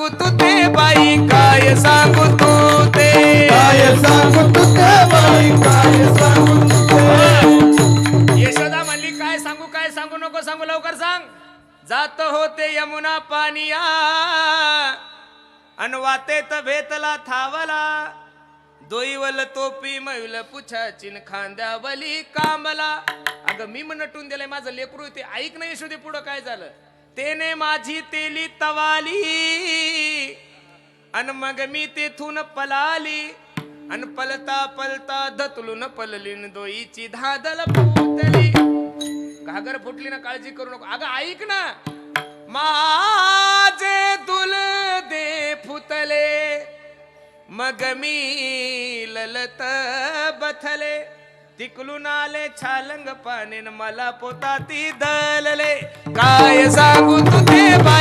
सांगू तू ते बाई काय सांगू तू ते काय सांगू तुझे बाई काय सांगू यशोदा म्हणली काय सांगू काय सांगू नको सांगू लवकर सांग. जात होते यमुना पानिया अनवातेत भेतला थावला. दोईवल तोपी मैल पुछाचिन खांद्यावली कांबला. अगं मी नटून दिलंय माझं लेकरू ते. ऐक नाही यशोदे पुढं काय झालं? तेने माझी तेली तवाली. अन मग मी तेथून पलाली अन पलता पलता धतलून पलली न दोईची धादल फुटली. घागर फुटली ना काळजी करू नको. अगं ऐक ना. माझे दुल दे फुतले मग मी ललत बथले. तिकलून आले छालंग पाने मला पोताती दलले. काय सांगू काय तुझे बा